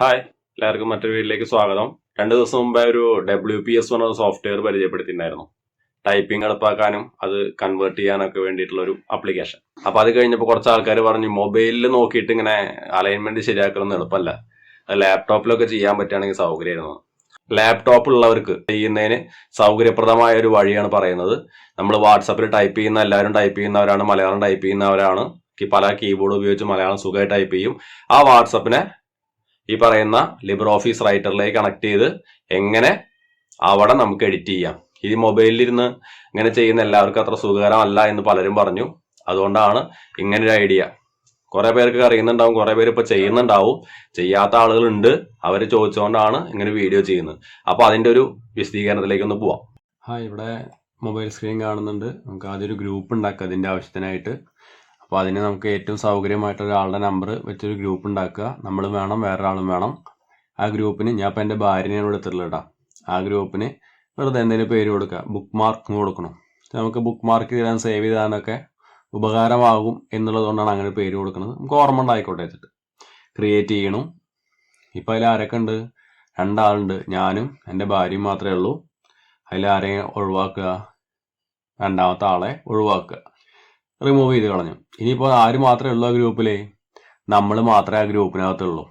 Hi എല്ലാവർക്കും മറ്റൊരു വീട്ടിലേക്ക് സ്വാഗതം. രണ്ട് ദിവസം മുമ്പേ ഒരു ഡബ്ല്യു പി എസ് എന്ന സോഫ്റ്റ്വെയർ പരിചയപ്പെടുത്തിയിട്ടുണ്ടായിരുന്നു. ടൈപ്പിംഗ് എളുപ്പാക്കാനും അത് കൺവേർട്ട് ചെയ്യാനൊക്കെ വേണ്ടിയിട്ടുള്ള ഒരു ആപ്ലിക്കേഷൻ അപ്പൊ അത് കഴിഞ്ഞപ്പോൾ കുറച്ച് ആൾക്കാർ പറഞ്ഞു മൊബൈലിൽ നോക്കിയിട്ട് ഇങ്ങനെ അലൈൻമെന്റ് ശരിയാക്കണമെന്ന് എളുപ്പമല്ല അത് ലാപ്ടോപ്പിലൊക്കെ ചെയ്യാൻ പറ്റുകയാണെങ്കിൽ സൗകര്യമായിരുന്നു. ലാപ്ടോപ്പ് ഉള്ളവർക്ക് ചെയ്യുന്നതിന് സൗകര്യപ്രദമായ ഒരു വഴിയാണ് പറയുന്നത്. നമ്മൾ വാട്സാപ്പിൽ ടൈപ്പ് ചെയ്യുന്ന എല്ലാവരും ടൈപ്പ് ചെയ്യുന്നവരാണ് മലയാളം ടൈപ്പ് ചെയ്യുന്നവരാണ്. പല കീബോർഡ് ഉപയോഗിച്ച് മലയാളം സുഖമായി ടൈപ്പ് ചെയ്യും. ആ വാട്സപ്പിനെ ഈ പറയുന്ന ലിബർ ഓഫീസ് റൈറ്ററിലേക്ക് കണക്ട് ചെയ്ത് എങ്ങനെ അവിടെ നമുക്ക് എഡിറ്റ് ചെയ്യാം. ഈ മൊബൈലിലിരുന്ന് ഇങ്ങനെ ചെയ്യുന്ന എല്ലാവർക്കും അത്ര സുഖകരമല്ല എന്ന് പലരും പറഞ്ഞു. അതുകൊണ്ടാണ് ഇങ്ങനെ ഒരു ഐഡിയ കുറെ പേർക്ക് അറിയുന്നുണ്ടാവും കുറെ പേര് ഇപ്പൊ ചെയ്യുന്നുണ്ടാവും. ചെയ്യാത്ത ആളുകളുണ്ട്. അവർ ചോദിച്ചുകൊണ്ടാണ് ഇങ്ങനെ വീഡിയോ ചെയ്യുന്നത്. അപ്പൊ അതിന്റെ ഒരു വിശദീകരണത്തിലേക്ക് ഒന്ന് പോവാം. ഹായ് ഇവിടെ മൊബൈൽ സ്ക്രീൻ കാണുന്നുണ്ട്. നമുക്ക് ആദ്യം ഒരു ഗ്രൂപ്പ് ഉണ്ടാക്കുക അതിന്റെ ആവശ്യത്തിനായിട്ട്. അപ്പോൾ അതിന് നമുക്ക് ഏറ്റവും സൗകര്യമായിട്ട് ഒരാളുടെ നമ്പർ വെച്ചൊരു ഗ്രൂപ്പ് ഉണ്ടാക്കുക. നമ്മൾ വേണം വേറൊരാളും വേണം. ആ ഗ്രൂപ്പിന് ഞാൻ ഇപ്പം എന്റെ ഭാര്യനെയാണ് എടുത്തിട്ടുള്ളത് കേട്ടോ. ആ ഗ്രൂപ്പിന് വെറുതെ എന്തെങ്കിലും പേര് കൊടുക്കുക. ബുക്ക് മാർക്ക് കൊടുക്കണം. നമുക്ക് ബുക്ക് മാർക്ക് ചെയ്താൽ സേവ് ചെയ്താനൊക്കെ ഉപകാരമാകും എന്നുള്ളതുകൊണ്ടാണ് അങ്ങനെ പേര് കൊടുക്കുന്നത്. നമുക്ക് ഓർമ്മ ഉണ്ടായിക്കോട്ടെ ക്രിയേറ്റ് ചെയ്യണം. ഇപ്പം അതിൽ ആരൊക്കെ ഉണ്ട്? രണ്ടാളുണ്ട്. ഞാനും എന്റെ ഭാര്യയും മാത്രമേ ഉള്ളൂ. അതിൽ ആരെയും ഒഴിവാക്കുക? രണ്ടാമത്തെ ആളെ ഒഴിവാക്കുക. റിമൂവ് ചെയ്ത് കളഞ്ഞു. ഇനിയിപ്പോൾ ആര് മാത്രമേ ഉള്ളൂ ആ ഗ്രൂപ്പിൽ നമ്മൾ മാത്രമേ ആ ഗ്രൂപ്പിനകത്തുള്ളൂ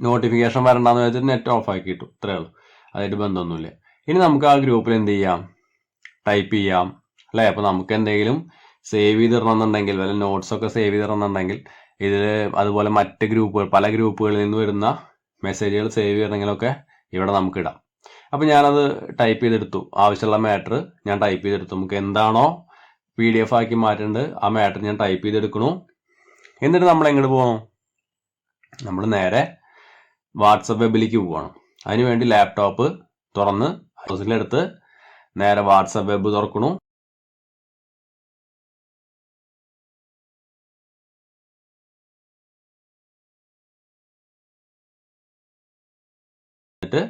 നോട്ടിഫിക്കേഷൻ വരണ്ടെന്ന് വെച്ചാൽ നെറ്റ് ഓഫ് ആക്കി കിട്ടും ഇത്രയേ ഉള്ളൂ. അതായിട്ട് ബന്ധമൊന്നുമില്ല. ഇനി നമുക്ക് ആ ഗ്രൂപ്പിൽ എന്ത് ചെയ്യാം? ടൈപ്പ് ചെയ്യാം. അല്ലേ? അപ്പോൾ നമുക്ക് എന്തെങ്കിലും സേവ് ചെയ്തിടണമെന്നുണ്ടെങ്കിൽ വല്ല നോട്ട്സൊക്കെ സേവ് ചെയ്തിടണമെന്നുണ്ടെങ്കിൽ ഇതിൽ അതുപോലെ മറ്റ് ഗ്രൂപ്പുകൾ പല ഗ്രൂപ്പുകളിൽ നിന്ന് വരുന്ന മെസ്സേജുകൾ സേവ് ചെയ്യണമെങ്കിലൊക്കെ ഇവിടെ നമുക്ക് ഇടാം. അപ്പോൾ ഞാനത് ടൈപ്പ് ചെയ്തെടുത്തു. ആവശ്യമുള്ള മാറ്റർ ഞാൻ ടൈപ്പ് ചെയ്തെടുത്തു. നമുക്ക് എന്താണോ പി ഡി എഫ് ആക്കി മാറ്റേണ്ടത് ആ മാറ്റർ ഞാൻ ടൈപ്പ് ചെയ്തെടുക്കണു. എന്നിട്ട് നമ്മൾ എങ്ങോട്ട് പോകണം നമ്മൾ നേരെ വാട്സപ്പ് വെബിലേക്ക് പോവാണ്. അതിനുവേണ്ടി ലാപ്ടോപ്പ് തുറന്ന് ഹൗസിലെടുത്ത് നേരെ വാട്സപ്പ് വെബ് തുറക്കണു. എന്നിട്ട്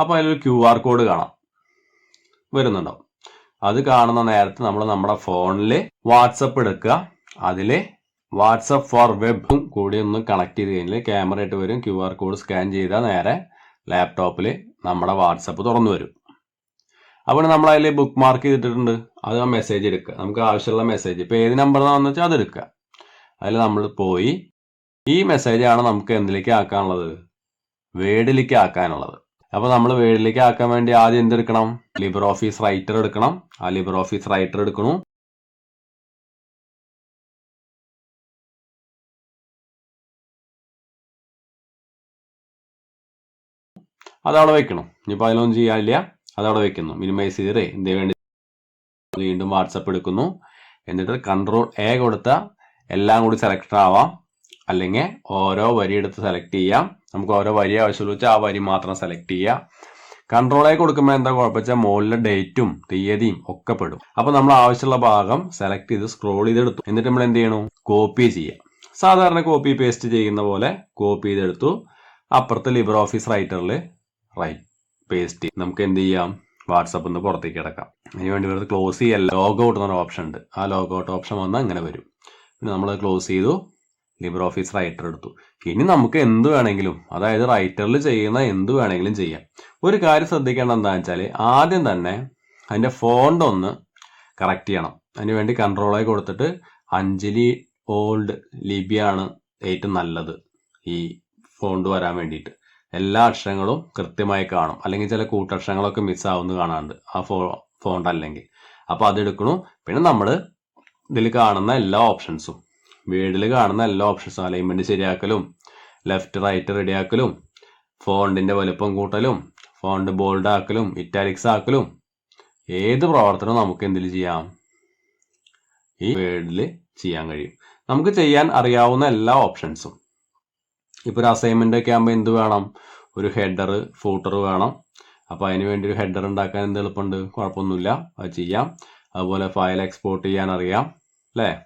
അപ്പോൾ അതിലൊരു ക്യു ആർ കോഡ് കാണാം. വരുന്നുണ്ടാവും. അത് കാണുന്ന നേരത്ത് നമ്മൾ നമ്മുടെ ഫോണിൽ വാട്സപ്പ് എടുക്കുക. അതിൽ വാട്സപ്പ് ഫോർ വെബും കൂടി ഒന്ന് കണക്ട് ചെയ്ത് കഴിഞ്ഞാൽ ക്യാമറ ആയിട്ട് വരും. ക്യു ആർ കോഡ് സ്കാൻ ചെയ്താൽ നേരെ ലാപ്ടോപ്പിൽ നമ്മുടെ വാട്സപ്പ് തുറന്നു വരും. അപ്പോൾ നമ്മൾ അതിൽ ബുക്ക് മാർക്ക് ചെയ്തിട്ടുണ്ട് അത് ആ മെസ്സേജ് എടുക്കുക. നമുക്ക് ആവശ്യമുള്ള മെസ്സേജ് ഇപ്പോൾ ഏത് നമ്പറാണെന്ന് വെച്ചാൽ അതെടുക്കുക അതിൽ നമ്മൾ പോയി ഈ മെസ്സേജാണ് നമുക്ക് എന്തിലേക്ക് ആക്കാനുള്ളത്? വേഡിലേക്ക് ആക്കാനുള്ളത്. അപ്പോൾ നമ്മൾ വേർഡിലേക്ക് ആക്കാൻ വേണ്ടി ആദ്യം എന്തെടുക്കണം? ലിബർ ഓഫീസ് റൈറ്റർ എടുക്കണം. ആ ലിബർ ഓഫീസ് റൈറ്റർ എടുക്കണു അതവിടെ വെക്കണം. ഇനിയിപ്പോൾ അതിലൊന്നും ചെയ്യാനില്ല. അതവിടെ വെക്കുന്നു. മിനിമൈസ് ചെയ്തേ എന്ത് വേണ്ടി വീണ്ടും വാട്സപ്പ് എടുക്കുന്നു. എന്നിട്ട് കൺട്രോൾ എ കൊടുത്ത എല്ലാം കൂടി സെലക്ട് ആവാം. അല്ലെങ്കിൽ ഓരോ വരി എടുത്ത് സെലക്ട് ചെയ്യാം. നമുക്ക് ഓരോ വരി ആവശ്യമുള്ള വെച്ചാൽ ആ വരി മാത്രം സെലക്ട് ചെയ്യുക കൺട്രോൾ എ കൊടുക്കുമ്പോൾ എന്താ കുഴപ്പം മുകളിലെ ഡേറ്റും തീയതിയും ഒക്കെ പെടും. അപ്പോൾ നമ്മൾ ആവശ്യമുള്ള ഭാഗം സെലക്ട് ചെയ്ത് സ്ക്രോൾ ചെയ്തെടുത്തു. എന്നിട്ട് നമ്മൾ എന്ത് ചെയ്യണം? കോപ്പി ചെയ്യുക സാധാരണ കോപ്പി പേസ്റ്റ് ചെയ്യുന്ന പോലെ കോപ്പി ചെയ്തെടുത്തു. അപ്പുറത്ത് ലിബർ ഓഫീസ് റൈറ്ററിൽ റൈറ്റ് പേസ്റ്റ് നമുക്ക് എന്ത് ചെയ്യാം? വാട്സപ്പിൽ നിന്ന് പുറത്തേക്ക് കിടക്കാം. അതിന് വേണ്ടി വെറുതെ ക്ലോസ് ചെയ്യല്ല. ലോഗ് ഔട്ട് എന്നൊരു ഓപ്ഷൻ ഉണ്ട്. ആ ലോഗ് ഔട്ട് ഓപ്ഷൻ വന്നാൽ അങ്ങനെ വരും. പിന്നെ നമ്മൾ ക്ലോസ് ചെയ്തു. ലിബർ ഓഫീസ് റൈറ്റർ എടുത്തു. ഇനി നമുക്ക് എന്ത് വേണമെങ്കിലും അതായത് റൈറ്ററിൽ ചെയ്യുന്ന എന്ത് വേണമെങ്കിലും ചെയ്യാം. ഒരു കാര്യം ശ്രദ്ധിക്കേണ്ട എന്താണെന്ന് വെച്ചാൽ ആദ്യം തന്നെ അതിന്റെ ഫോണ്ട് ഒന്ന് കറക്റ്റ് ചെയ്യണം. അതിന് വേണ്ടി കൺട്രോളായി കൊടുത്തിട്ട് അഞ്ജലി ഓൾഡ് ലിബിയാണ് ഏറ്റവും നല്ലത് ഈ ഫോണ്ട് വരാൻ വേണ്ടിയിട്ട്. എല്ലാ അക്ഷരങ്ങളും കൃത്യമായി കാണും. അല്ലെങ്കിൽ ചില കൂട്ടക്ഷരങ്ങളൊക്കെ മിസ്സാവുന്ന കാണാണ്ട് ആ ഫോ ഫോണ്ട് അല്ലെങ്കിൽ. അപ്പോൾ അതെടുക്കണു പിന്നെ നമ്മൾ ഇതിൽ കാണുന്ന എല്ലാ ഓപ്ഷൻസും വീഡിൽ കാണുന്ന എല്ലാ ഓപ്ഷൻസും അലൈൻമെന്റ് ശരിയാക്കലും ലെഫ്റ്റ് റൈറ്റ് റെഡിയാക്കലും ഫോണ്ടിന്റെ വലുപ്പം കൂട്ടലും ഫോണ്ട് ബോൾഡ് ആക്കലും ഇറ്റാലിക്സ് ആക്കലും ഏത് പ്രവർത്തനവും നമുക്ക് എന്തിൽ ചെയ്യാം? ഈ വേർഡിൽ ചെയ്യാൻ കഴിയും. നമുക്ക് ചെയ്യാൻ അറിയാവുന്ന എല്ലാ ഓപ്ഷൻസും ഇപ്പൊ ഒരു അസൈൻമെന്റ് ഒക്കെ ആകുമ്പോൾ എന്ത് വേണം? ഒരു ഹെഡർ ഫൂട്ടർ വേണം. അപ്പോൾ അതിന് വേണ്ടി ഒരു ഹെഡർ ഉണ്ടാക്കാൻ എന്ത് എളുപ്പമുണ്ട്? കുഴപ്പമൊന്നുമില്ല. അത് ചെയ്യാം. അതുപോലെ ഫയൽ എക്സ്പോർട്ട് ചെയ്യാൻ അറിയാം. അല്ലേ?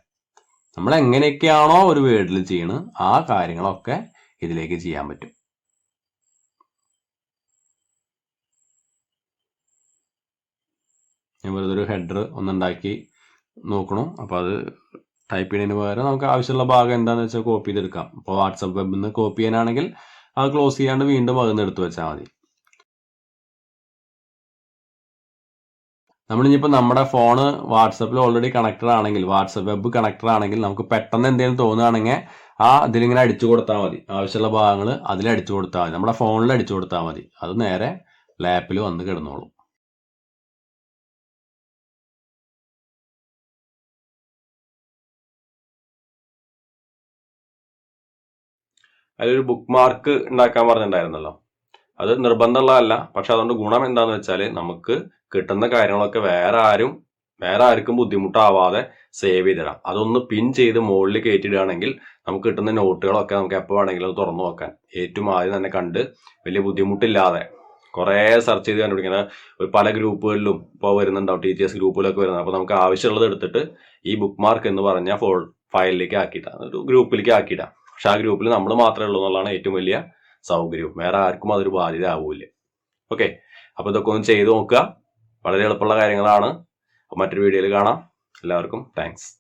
നമ്മൾ എങ്ങനെയൊക്കെയാണോ ഒരു വേർഡിൽ ചെയ്യണത് ആ കാര്യങ്ങളൊക്കെ ഇതിലേക്ക് ചെയ്യാൻ പറ്റും. ഞാൻ വെറുതെ ഒരു ഹെഡർ ഒന്നുണ്ടാക്കി നോക്കണം. അപ്പോൾ അത് ടൈപ്പ് ചെയ്യുന്നതിന് പകരം നമുക്ക് ആവശ്യമുള്ള ഭാഗം എന്താണെന്ന് വെച്ചാൽ കോപ്പി ചെയ്തെടുക്കാം. ഇപ്പോൾ വാട്സപ്പ് വെബിൽ നിന്ന് കോപ്പി ചെയ്യാനാണെങ്കിൽ അത് ക്ലോസ് ചെയ്യാണ്ട് വീണ്ടും അതിൽ നിന്ന് എടുത്തു വെച്ചാൽ മതി. നമ്മളിനിപ്പോൾ നമ്മുടെ ഫോൺ വാട്സപ്പിൽ ഓൾറെഡി കണക്റ്റഡ് ആണെങ്കിൽ വാട്സപ്പ് വെബ് കണക്റ്റഡ് ആണെങ്കിൽ നമുക്ക് പെട്ടെന്ന് എന്തെങ്കിലും തോന്നുകയാണെങ്കിൽ ആ ഇതിലിങ്ങനെ അടിച്ചു കൊടുത്താൽ മതി. ആവശ്യമുള്ള ഭാഗങ്ങൾ അതിൽ അടിച്ചു കൊടുത്താൽ മതി. നമ്മുടെ ഫോണിൽ അടിച്ചു കൊടുത്താൽ മതി. അത് നേരെ ലാപ്പിൽ വന്ന് കിടന്നോളും. അതിലൊരു ബുക്ക് മാർക്ക് ഉണ്ടാക്കാൻ പറഞ്ഞിട്ടുണ്ടായിരുന്നല്ലോ. അത് നിർബന്ധമുള്ളതല്ല. പക്ഷെ അതുകൊണ്ട് ഗുണം എന്താന്ന് വെച്ചാൽ നമുക്ക് കിട്ടുന്ന കാര്യങ്ങളൊക്കെ വേറെ ആരും വേറെ ആർക്കും ബുദ്ധിമുട്ടാവാതെ സേവ് ചെയ്തിടാം അതൊന്ന് പിൻ ചെയ്ത് മുകളിൽ കയറ്റിയിടുകയാണെങ്കിൽ നമുക്ക് കിട്ടുന്ന നോട്ടുകളൊക്കെ നമുക്ക് എപ്പോൾ വേണമെങ്കിലും തുറന്നു നോക്കാൻ ഏറ്റവും ആദ്യം തന്നെ കണ്ട് വലിയ ബുദ്ധിമുട്ടില്ലാതെ കുറേ സെർച്ച് ചെയ്ത് കണ്ടുപിടിക്കുന്ന ഒരു പല ഗ്രൂപ്പുകളിലും ഇപ്പോൾ വരുന്നുണ്ടാവും ടി ടി എസ് ഗ്രൂപ്പുകളൊക്കെ വരുന്നത് അപ്പോൾ നമുക്ക് ആവശ്യമുള്ളത് എടുത്തിട്ട് ഈ ബുക്ക് മാർക്ക് എന്ന് പറഞ്ഞ ഫോൾ ഫയലിലേക്ക് ആക്കിയിട്ടാണ് ഒരു ഗ്രൂപ്പിലേക്ക് ആക്കിയിടാം. പക്ഷെ ആ ഗ്രൂപ്പിൽ നമ്മൾ മാത്രമേ ഉള്ളൂ എന്നുള്ളതാണ് ഏറ്റവും വലിയ സൗകര്യവും. വേറെ ആർക്കും അതൊരു ബാധ്യത ആവൂല ഓക്കെ അപ്പോൾ ഇതൊക്കെ ഒന്ന് ചെയ്ത് നോക്കുക. വളരെ എളുപ്പമുള്ള കാര്യങ്ങളാണ്. അപ്പൊ മറ്റൊരു വീഡിയോയിൽ കാണാം. എല്ലാവർക്കും താങ്ക്സ്